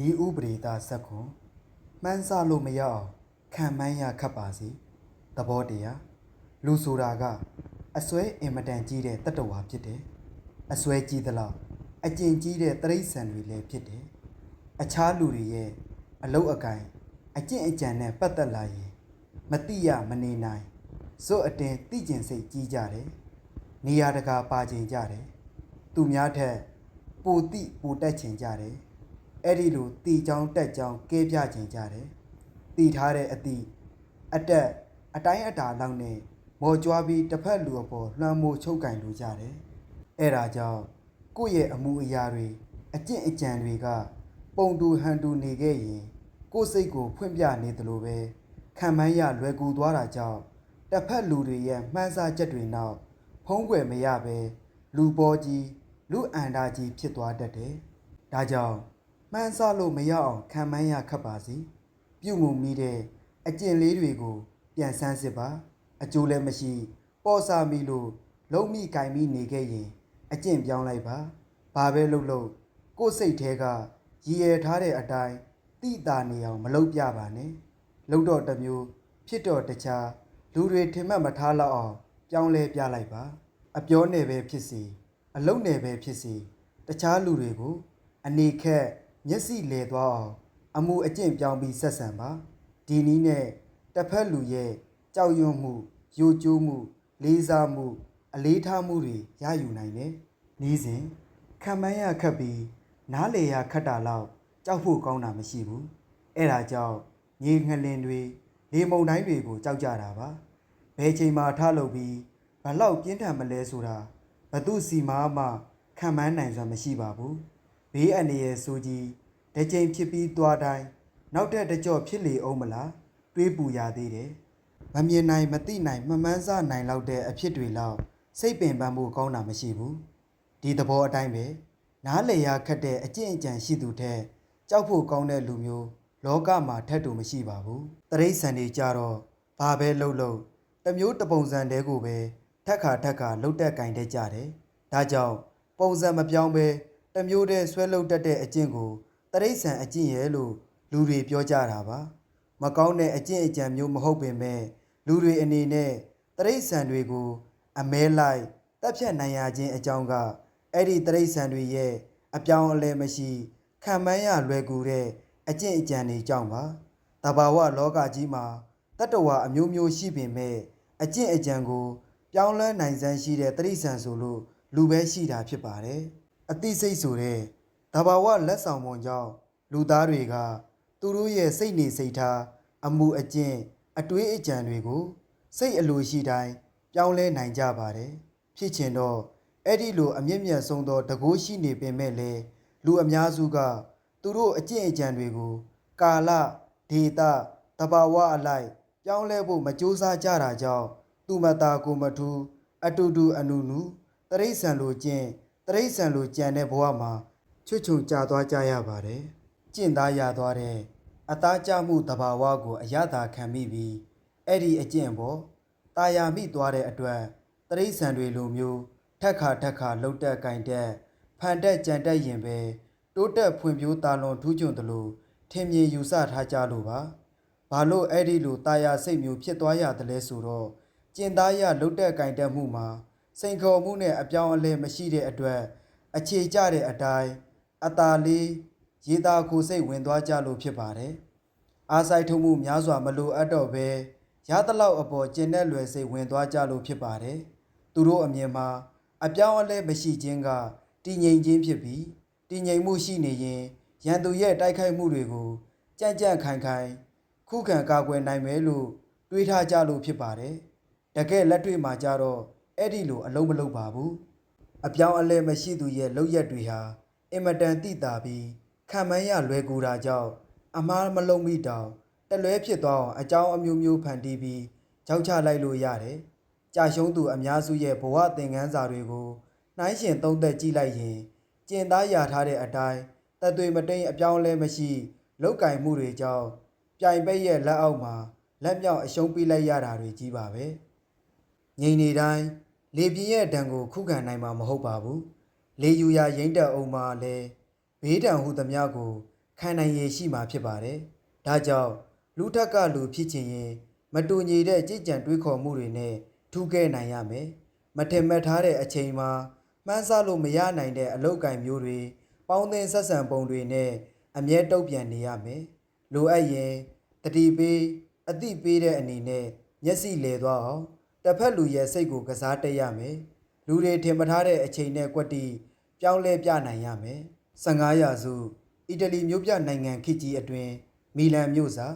နီးဥပဒေသားဇက်ခွန်မှန်းဆလို့မရအောင်ခံမှန်းရခတ်ပါစီသဘောတရားလူဆိုတာကအစွဲအင်မတန်ကြီးတဲ့တတ္တဝါဖြစ်တယ်အစွဲကြီးသလားအကျင့်ကြီးတဲ့တရိษံတွေလည်းဖြစ်တယ်အခြားလူတွေရဲ့အလုတ်အကင်အကျင့်အကြံနဲ့ပတ်သက်လာရင်မတိရမနေနိုင်ဇွတ်အတင်တိကျင်စိတ်ကြီးကြတယ်နေရာတကာပါကျင်ကြတယ်သူများထက်ပိုတိပိုတက်ချင်ကြတယ် အဲ့ဒီလိုတီချောင်းတက်ချောင်းကဲပြချင်ကြတယ်။တီထားတဲ့အတီအတက်အတိုင်းအတာလောက်နဲ့မော်ကြွားပြီးတစ်ဖက်လူအပေါ်လွှမ်းမိုးချုပ်ကင်လိုကြတယ်။အဲ့ဒါကြောင့်ကိုယ့်ရဲ့အမှုအရာတွေအကျင့်အကြံတွေက ပုံတူဟန်တူနေခဲ့ရင်ကိုယ့်စိတ်ကိုဖွင့်ပြနေသလိုပဲခံမှန်းရလွယ်ကူသွားတာကြောင့်တစ်ဖက်လူတွေရဲ့မှန်းဆချက်တွေနောက်ဖုံးကွယ်မရပဲလူပေါ်ကြီးလူအန္တာကြီးဖြစ်သွားတတ်တယ်။ဒါကြောင့် မှန်းဆလို့မရအောင်ခံမှန်းရခတ်ပါစီပြုမှုမိတဲ့အကျင့်လေးတွေကို ပြန်ဆန်းစစ်ပါ အကျိုးလည်းမရှိ ပေါ်စာမိလို့လုံးမိကင်မိနေခဲ့ရင် အကျင့်ပြောင်းလိုက်ပါဘာပဲလုပ်လို့ကိုယ်စိတ်แท้ကရည်ရထားတဲ့အတိုင်းတိတာနေအောင်မလုပ်ပြပါနဲ့လုံတော့တစ်မျိုး ဖြစ်တော့တခြားလူတွေထင်မှတ်မထားတော့အောင်ပြောင်းလဲပြလိုက်ပါ အပြောနယ်ပဲဖြစ်စီအလုံးနယ်ပဲဖြစ်စီတခြားလူတွေကိုအနေခက် မျက်စိလဲသွားအောင်အမှုအကျင့်ပြောင်းပြီးဆက်ဆံပါဒီနည်းနဲ့တစ်ဖက်လူရဲ့ကြောက်ရွံ့မှုယိုကျိုးမှု လေးစားမှု အလေးထားမှုတွေရယူနိုင်တယ်နီးစဉ်ခံမှန်းရခက်ပြီးနားလေရခက်တာလောက်ကြောက်ဖို့ကောင်းတာမရှိဘူးအဲ့ဒါကြောင့်ညီငလင်တွေလေမုန်တိုင်းတွေကိုကြောက်ကြတာပါဘယ်ချိန်မှထားလုပ်ပြီးဘလောက်ပြင်းထန်မလဲဆိုတာဘသူစီမာမှခံမှန်းနိုင်စွာမရှိပါဘူး ဘေးအန္တရာယ်ဆိုကြီးတစ်ကြိမ်ဖြစ်ပြီးသွားတိုင်းနောက်တဲ့တကြော့ဖြစ်လေအောင်မလားတွေးပူရသေးတယ်မမြင်နိုင်မသိနိုင်မမှန်းဆနိုင်လောက်တဲ့အဖြစ်တွေလောက်စိတ်ပင်ပန်းမှုကောင်းတာမရှိဘူးဒီသဘောအတိုင်းပဲနားလေရခတ်တဲ့အကျင့်အကြံရှိသူတဲ့ကြောက်ဖို့ကောင်းတဲ့လူမျိုးလောကမှာထက်တူမရှိပါဘူးတရိษံတွေကြတော့ဘာပဲလှုပ်လှုပ်တစ်မျိုးတစ်ပုံစံတည်းကိုပဲထက်ခါထက်ခါလှုပ်တက်ကင်တဲ့ကြတယ်ဒါကြောင့်ပုံစံမပြောင်းပဲ တစ်မျိုးတည်းဆွဲလုတတ်တဲ့အကျင့်ကိုတရိษံအကျင့်ရဲ့လို့လူတွေပြောကြတာပါမကောင်းတဲ့အကျင့်အကြံမျိုးမဟုတ်ပင်မဲ့လူတွေအနေနဲ့တရိษံတွေကို အမဲလိုက်တက်ဖြတ်နိုင်ရခြင်းအကြောင်းကအဲ့ဒီတရိษံတွေရဲ့အပြောင်းအလဲမရှိခံမှန်းရလွယ်ကူတဲ့အကျင့်အကြံတွေကြောင့်ပါတဘာဝလောကကြီးမှာတတ္တဝါအမျိုးမျိုးရှိပင်မဲ့အကျင့်အကြံကို ပြောင်းလဲနိုင်စမ်းရှိတဲ့တရိษံဆိုလို့လူပဲရှိတာဖြစ်ပါတယ် အသိစိတ်ဆိုတဲ့တဘာဝလက်ဆောင်ပုံကြောင့်လူသားတွေက သူတို့ရဲ့စိတ်နေစိတ်ထားအမှုအကျင့်အတွေးအကြံတွေကို စိတ်အလိုရှိတိုင်းပြောင်းလဲနိုင်ကြပါတယ်ဖြစ်ချင်တော့အဲ့ဒီလိုအမျက်မြတ်ဆုံးသောတကိုးရှိနေပင်မဲ့လေလူအများစုက သူတို့အကျင့်အကြံတွေကို ကာလဒေတာတဘာဝအလိုက်ပြောင်းလဲဖို့မကြိုးစားကြတာကြောင့်သူမတာကိုမထူးအတူတူအနုနုတရိษံလိုကျင့် တရိษံလိုကြံတဲ့ဘဝမှာချွတ်ချုံကြသွားကြရပါတယ်။ကျင့်သားရသွားတဲ့အသားကြမှုတဘာဝကိုအရသာခံမိပြီးအဲ့ဒီအကျင့်ပေါ်တာယာမိသွားတဲ့အတွက်တရိษံတွေလိုမျိုးထက်ခါထက်ခါလှုပ်တက်ကင်တက်ဖန်တက်ကြံတက်ရင်ပဲတိုးတက်ဖွံ့ဖြိုးတာလွန်ထူးချွန်သလိုထင်မြင်ယူဆထားကြလို့ပါ။ဘာလို့အဲ့ဒီလိုတာယာစိတ်မျိုးဖြစ်သွားရသလဲဆိုတော့ကျင့်သားရလှုပ်တက်ကင်တက်မှုမှာ စိန်ခေါ်မှုနဲ့အပြောင်းအလဲမရှိတဲ့အတွက်အခြေကျတဲ့အတိုင်းအตาလေးရေတာကိုစိတ်ဝင်သွားကြလို့ဖြစ်ပါတယ်။အားဆိုင်ထုံမှုများစွာမလိုအပ်တော့ပဲရသလောက်အပေါ်ကျင်တဲ့လွယ်စိတ်ဝင်သွားကြလို့ဖြစ်ပါတယ်။သူတို့အမြင်မှာအပြောင်းအလဲမရှိခြင်းကတည်ငြိမ်ခြင်းဖြစ်ပြီးတည်ငြိမ်မှုရှိနေရင်ရန်သူရဲ့တိုက်ခိုက်မှုတွေကိုကြံ့ကြံ့ခိုင်ခိုင်ခုခံကာကွယ်နိုင်မယ်လို့တွေးထားကြလို့ဖြစ်ပါတယ်။တကယ်လက်တွေ့မှာကြတော့ အဲ့ဒီလိုအလုံးမလုံးပါဘူး။အပြောင်းအလဲမရှိသူရဲ့လောက်ရက်တွေဟာအင်မတန်တိတာပြီးခံမှန်းရလွယ်ကူတာကြောင့်အမားမလုံးမိတောင်တလွဲဖြစ်သွားအောင်အကြောင်းအမျိုးမျိုးဖန်တီးပြီးကြောက်ချလိုက်လို့ရတယ်။ကြာရှုံးသူအများစုရဲ့ဘဝသင်ခန်းစာတွေကိုနှိုင်းရှင်သုံးသက်ကြည့်လိုက်ရင်ကျင်သားရထားတဲ့အတိုင်းတသွေမတိန်အပြောင်းလဲမရှိလောက်ကင်မှုတွေကြောင့်ပြိုင်ပိတ်ရဲ့လက်အောက်မှာလက်မြောက်အရှုံးပေးလိုက်ရတာတွေကြီးပါပဲ။ငိန်နေတိုင်း လေပြင်းရဲ့ဒဏ်ကိုခုခံနိုင်မှာမဟုတ်ပါဘူး။လေယူရာရိမ့်တက်အောင်မှာလဲဘေးဒဏ်ဟုသမျှကိုခံနိုင်ရည်ရှိမှာဖြစ်ပါတယ်။ဒါကြောင့်လူထက်ကလူဖြစ်ချင်ရင်မတူညီတဲ့ကြည်ကြံတွေးခေါ်မှုတွေနဲ့ထူးကဲနိုင်ရမယ်။မထင်မှတ်ထားတဲ့အချိန်မှာမှန်းဆလို့မရနိုင်တဲ့အလောက်ကိုင်မျိုးတွေပေါင်းသင်းဆက်ဆံပုံတွေနဲ့အမြဲတုံ့ပြန်နေရမယ်။လိုအပ်ရင်တတိပေးအတိပေးတဲ့အနေနဲ့မျက်စိလဲသွားအောင် တစ်ဖက်လူရဲ့စိတ်ကိုကစားတက်ရမယ်။လူတွေထင်မထားတဲ့အချိန်နဲ့ကွက်တီပြောင်းလဲပြနိုင်ရမယ်။15ရာစုအီတလီမြို့ပြနိုင်ငံခေတ်ကြီးအတွင်းမီလန်မြို့စာ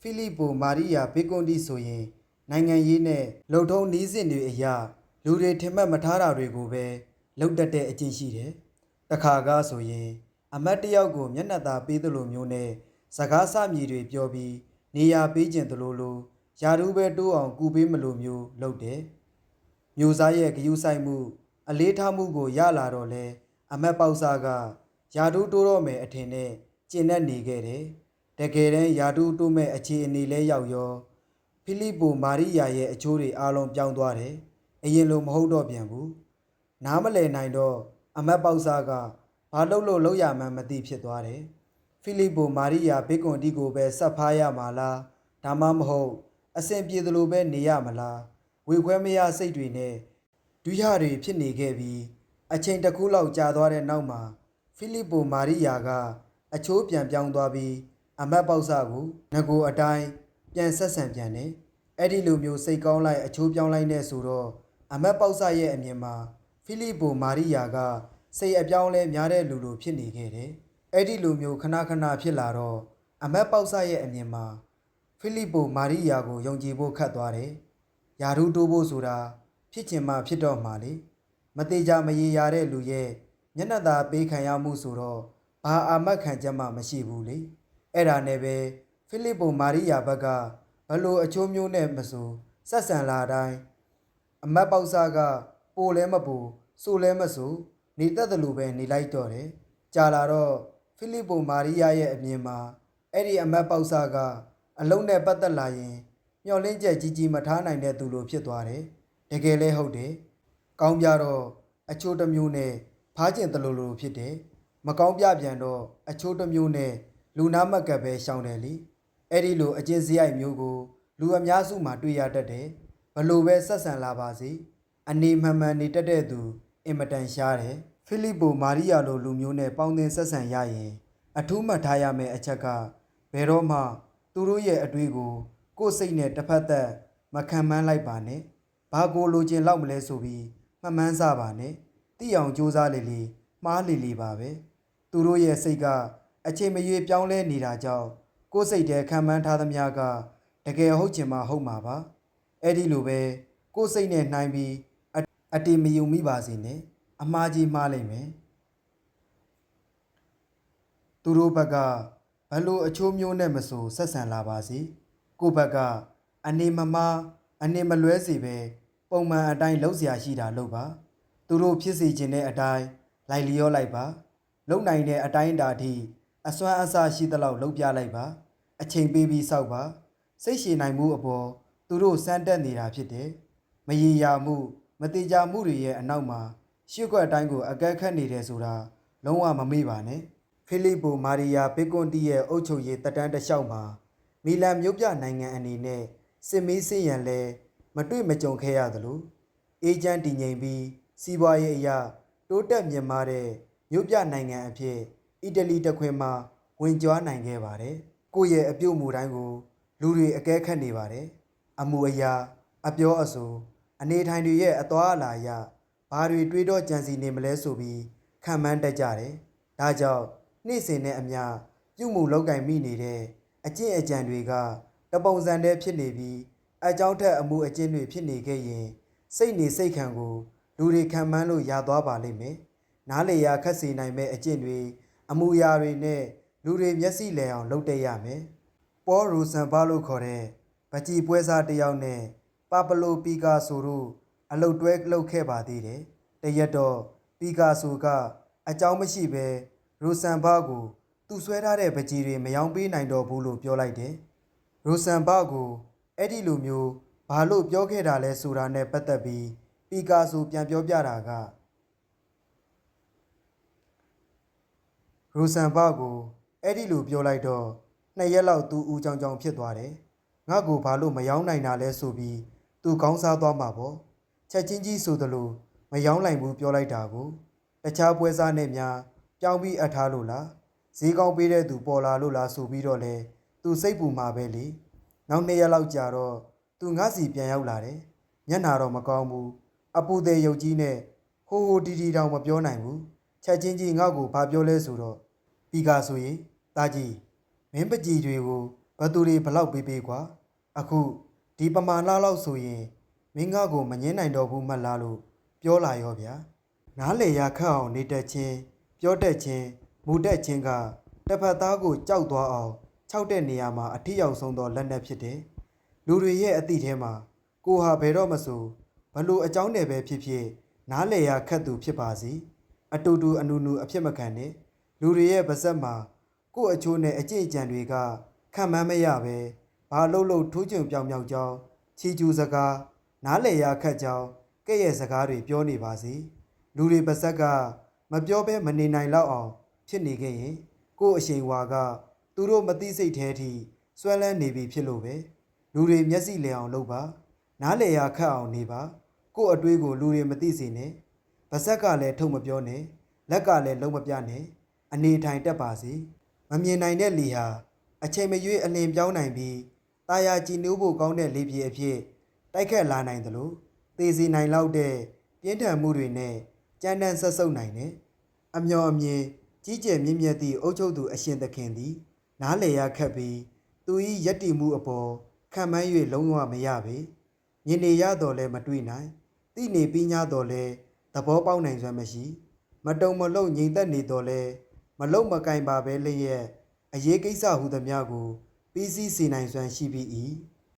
ဖိလိပိုမာရီယာဘေကွန်တီဆိုရင်နိုင်ငံရေးနဲ့လုံထုံးနီးစဉ်တွေအရာလူတွေထင်မှတ်မထားတာတွေကိုပဲလုံတက်တဲ့အကျင့်ရှိတယ်။တခါကားဆိုရင် အမတ်တယောက်ကိုမျက်နှာသာပေးသလိုမျိုးနဲ့စကားစမြည်တွေပြောပြီးနေရာပေးခြင်းသလိုလို ယာရူးပဲတိုးအောင်ကူပေးမလိုမျိုးလုပ်တယ်။မျိုးသားရဲ့ဂယုဆိုင်မှု အလေးထားမှုကိုရလာတော့လဲအမတ်ပေါက်စားကယာဒူးတိုးတော့မယ်အထင်နဲ့ကျင့်တတ်နေခဲ့တယ်။တကယ်တမ်းယာဒူးတိုးမဲ့အခြေအနေလဲရောက်ရောဖိလိပိုမာရိယာရဲ့အချိုးတွေအားလုံးပြောင်းသွားတယ်။အရင်လိုမဟုတ်တော့ပြန်ဘူး။နားမလည်နိုင်တော့အမတ်ပေါက်စားကဘာလုပ်လို့လုပ်ရမှန်းမသိဖြစ်သွားတယ်။ဖိလိပိုမာရိယာဘေကွန်တီကိုပဲဆက်ဖားရမှာလား။ဒါမှမဟုတ် အဆင်ပြေသလိုပဲနေရမလား။ဝေခွဲမရစိတ်တွေနဲ့ဒွိဟတွေဖြစ်နေခဲ့ပြီးအချိန်တစ်ခုလောက်ကြာသွားတဲ့နောက်မှာဖိလိပိုမာရိယာကအချိုးပြန်ပြောင်းသွားပြီးအမတ်ပေါက်စားကိုငကိုအတိုင်းပြန်ဆက်ဆံပြန်တယ်။အဲ့ဒီလိုမျိုးစိတ်ကောင်းလိုက်အချိုးပြောင်းလိုက်နေဆိုတော့အမတ်ပေါက်စားရဲ့အမြင်မှာဖိလိပိုမာရိယာကစိတ်အပြောင်းလဲများတဲ့လူလိုဖြစ်နေခဲ့တယ်။အဲ့ဒီလိုမျိုးခဏခဏဖြစ်လာတော့အမတ်ပေါက်စားရဲ့အမြင်မှာ ဖိလိပိုမာရိယာကိုယုံကြည်ဖို့ခတ်သွားတယ်။ယာရုတိုးဖို့ဆိုတာဖြစ်ချင်မှဖြစ်တော့မှာလေ။မသေးကြမရေရာတဲ့လူရဲ့မျက်နှာသာပေးခံရမှုဆိုတော့ဘာအာမတ်ခံချက်မှမရှိဘူးလေ။အဲ့ဒါနဲ့ပဲဖိလိပိုမာရိယာဘက်ကဘလို့အချိုးမျိုးနဲ့မဆိုဆက်ဆံလာတိုင်းအမတ်ပေါက်စားကပိုလဲမပူဆိုလဲမဆိုနေတတ်တယ်လို့ပဲနေလိုက်တော့တယ်။ကြာလာတော့ဖိလိပိုမာရိယာရဲ့အမြင်မှာအဲ့ဒီအမတ်ပေါက်စားက အလုံးနဲ့ပတ်သက်လာရင်မျောလင်းချက်ကြီးကြီးမထားနိုင်တဲ့သူလိုဖြစ်သွားတယ်။တကယ်လဲဟုတ်တယ်။ကောင်းပြတော့အချိုးတစ်မျိုးနဲ့ဖားကျင်တလူလိုဖြစ်တယ်။မကောင်းပြပြန်တော့အချိုးတစ်မျိုးနဲ့လူနာမက်ကပ်ပဲရှောင်းတယ်လीအဲ့ဒီလိုအကျင့်စရိုက်မျိုးကိုလူအများစုမှာတွေ့ရတတ်တယ်။ဘလို့ပဲဆက်ဆံလာပါစေအနေမှန်မှန်နေတတ်တဲ့သူအင်မတန်ရှားတယ်။ဖိလိပိုမာရိယာလိုလူမျိုးနဲ့ပေါင်းသင်းဆက်ဆံရရင်အထူးမှတ်ထားရမယ့်အချက်ကဘယ်တော့မှ သူတို့ရဲ့အတွေ့ကို ကိုယ်စိတ်နဲ့တစ်ဖက်သက်မခံမှန်းလိုက်ပါနဲ့။ဘာကိုလိုချင်လောက်မလဲဆိုပြီးမှတ်မှန်းစားပါနဲ့။တိအောင်စူးစမ်းလေလေမှားလေလေပါပဲ။သူတို့ရဲ့စိတ်ကအချိန်မရွေးပြောင်းလဲနေတာကြောင့်ကိုယ်စိတ်ထဲခံမှန်းထားသမျှကတကယ်ဟုတ်ချင်မှဟုတ်မှာပါ။အဲ့ဒီလိုပဲကိုယ်စိတ်နဲ့နှိုင်းပြီးအအတေမယုံမိပါစေနဲ့။အမှားကြီးမှားလိမ့်မယ်။သူတို့ဘက်က ဘလို့အချိုးမျိုးနဲ့မဆိုဆက်ဆံလာပါစေ။ကိုယ့်ဘက်ကအနေမမားအနေမလွဲစေပဲပုံမှန်အတိုင်းလှုပ်ရှားရှိတာလုပ်ပါ။သူတို့ဖြစ်စေခြင်းတဲ့အတိုင်းလိုက်လျောလိုက်ပါ။လုံနိုင်တဲ့အတိုင်းအတာထိအစွမ်းအစရှိသလောက်လှုပ်ပြလိုက်ပါ။အချိန်ပေးပြီးစောက်ပါ။စိတ်ရှည်နိုင်မှုအပေါ်သူတို့စမ်းတက်နေတာဖြစ်တယ်။မရေရာမှုမတိကြမှုတွေရဲ့အနောက်မှာရှစ်ခွက်အတိုင်းကိုအကဲခတ်နေတယ်ဆိုတာလုံးဝမမေ့ပါနဲ့။ ဖိလိပိုမာရီယာဘေကွန်တီရဲ့အုပ်ချုပ်ရေးတက်တန်းတစ်လျှောက်မှာမီလန်မြို့ပြနိုင်ငံအနေနဲ့စစ်မီးစစ်ရန်လဲမတွေ့မကြုံခဲ့ရသလိုအေဂျင့်တည်ငြိမ်ပြီးစီးပွားရေးအရာတိုးတက်မြင့်မားတဲ့မြို့ပြနိုင်ငံအဖြစ်အီတလီတခွင်မှာဝင်ကြွားနိုင်ခဲ့ပါတယ်။ကိုယ့်ရဲ့အပြုတ်မူတိုင်းကို လူတွေအကဲခတ်နေပါတယ်။အမှုအရာအပြောအဆိုအနေထိုင်တွေရဲ့အသွားအလာအရဘာတွေတွေးတော့ကြံစီနေမလဲဆိုပြီးခံမှန်းတတ်ကြတယ်။ဒါကြောင့် နေ့စဉ်နဲ့အမျှပြုမှုလောက်ကင်မိနေတဲ့အကျင့်အကြံတွေကတပုံစံတည်းဖြစ်နေပြီးအကြောင်းထက်အမှုအကျင့်တွေဖြစ်နေခဲ့ရင် စိတ်နေစိတ်ခံကိုလူတွေခံမှန်းလို့ရသွားပါလိမ့်မယ်။နားလေရာခက်စေနိုင်မဲ့အကျင့်တွေအမှုအရာတွေနဲ့လူတွေမျက်စိလည်အောင်လုပ်တတ်ရမယ်။ပေါ်ရူဆန်ဘာလို့ခေါ်တဲ့ဗကြည်ပွဲစားတစ်ယောက်နဲ့ပါပလိုပီကာဆိုတို့အလုတ်တွဲလုပ်ခဲ့ပါသေးတယ်။တရက်တော့ပီကာဆိုကအကြောင်းမရှိဘဲ ရူဆန်ဘာကိုသူဆွဲထားတဲ့ပကြီးတွေမယောင်းပေးနိုင်တော့ဘူးလို့ပြောလိုက်တယ်။ရိုဆန်ဘာကိုအဲ့ဒီလိုမျိုးဘာလို့ပြောခဲ့တာလဲဆိုတာနဲ့ပတ်သက်ပြီးပီကာဆိုပြန်ပြောပြတာကရိုဆန်ဘာကိုအဲ့ဒီလိုပြောလိုက်တော့နှစ်ရက်လောက်သူဦးကြောင်ကြောင်ဖြစ်သွားတယ်ငါ့ကိုဘာလို့မယောင်းနိုင်တာလဲဆိုပြီးသူကောင်းစားသွားမှာပေါ့ချက်ချင်းကြီးဆိုသလိုမယောင်းနိုင်ဘူးပြောလိုက်တာကိုတခြားပွဲစားနဲ့များ ပြောင်းပြီးအပ်ထားလို့လားဈေးကောင်းပေးတဲ့သူပေါ်လာလို့လားဆိုပြီးတော့လဲသူစိတ်ပူမှာပဲလေနောက်နှစ်ရက်လောက်ကြာတော့သူငါစီပြန်ရောက်လာတယ်မျက်နာတော့မကောင်းဘူးအပူသေးရုပ်ကြီးနဲ့ဟိုဟိုတီတီတောင်မပြောနိုင်ဘူးချက်ချင်းကြီးငါ့ကိုဘာပြောလဲဆိုတော့ပြီးကားဆိုရင်တာကြီးမင်းပကြီးတွေကိုဘသူတွေဘလောက်ပေးပေးကွာအခုဒီပမာဏလောက်ဆိုရင်မင်းငါ့ကိုမငင်းနိုင်တော့ဘူးမလားလို့ပြောလာရောဗျာနားလေရခတ်အောင်နေတတ်ချင်း ပြောတတ်ချင်းမူတတ်ချင်းကတစ်ဖက်သားကိုကြောက်သွားအောင်ခြောက်တဲ့နေရာမှာအထီရောက်ဆုံးသောလက်နက်ဖြစ်တယ်လူတွေရဲ့အသည့်ထဲမှာကိုဟာဘယ်တော့မဆိုဘလို့အကြောင်းနဲ့ပဲဖြစ်ဖြစ်နားလေရခတ်သူဖြစ်ပါစီအတူတူအနူနူအဖြစ်မခံနဲ့လူတွေရဲ့ပါဇက်မှာကို့အချိုးနဲ့အကျင့်အကြံတွေကခံမှန်းမရပဲဘာလို့လို့ထိုးကျုံပြောင်ပြောင်ကြောင်းချီကျူစကားနားလေရခတ်ကြောင်းကဲ့ရဲ့စကားတွေပြောနေပါစေလူတွေပါဇက်က မပြောဘဲမနေနိုင်တော့အောင် ဖြစ်နေခဲ့ရင်ကို့အရှိန်ဝါက သူတို့မသိစိတ်แท้ထိဆွဲလန်းနေပြီဖြစ်လို့ပဲလူတွေမျက်စိလည်အောင်လုပ်ပါ နားလေရခတ်အောင်နေပါကို့အတွေးကိုလူတွေမသိစေနဲ့ပါဇက်ကလည်းထုံမပြောနဲ့လက်ကလည်းလုံးမပြနဲ့အနေထိုင်တက်ပါစေမမြင်နိုင်တဲ့လီဟာအချိန်မရွေးအလင်ပြောင်းနိုင်ပြီးတာယာကြည်နူးဖို့ကောင်းတဲ့လေပြေအဖြစ်တိုက်ခတ်လာနိုင်သလိုသေစီနိုင်လောက်တဲ့ပြင်းထန်မှုတွေနဲ့ကြမ်းတမ်းဆက်ဆုပ်နိုင်တယ် အမျော်အမြင်ကြီးကျယ်မြင့်မြတ်သည့်အုတ်ချုပ်သူအရှင်သခင်သည် နားလေရခတ်ပြီးသူ၏ယက်တီမှုအပေါ်ခံမှန်း၍လုံးဝမရပေညင်နေရတော်လဲမတွေ့နိုင်တိနေပညာတော်လဲသဘောပေါက်နိုင်စွမ်းမရှိမတုံမလုံငြိမ်သက်နေတော်လဲမလုံမကင်ပါပဲလျက်အရေးကိစ္စဟူသည်များကိုပြီးစီးစီနိုင်စွမ်းရှိပြီး၏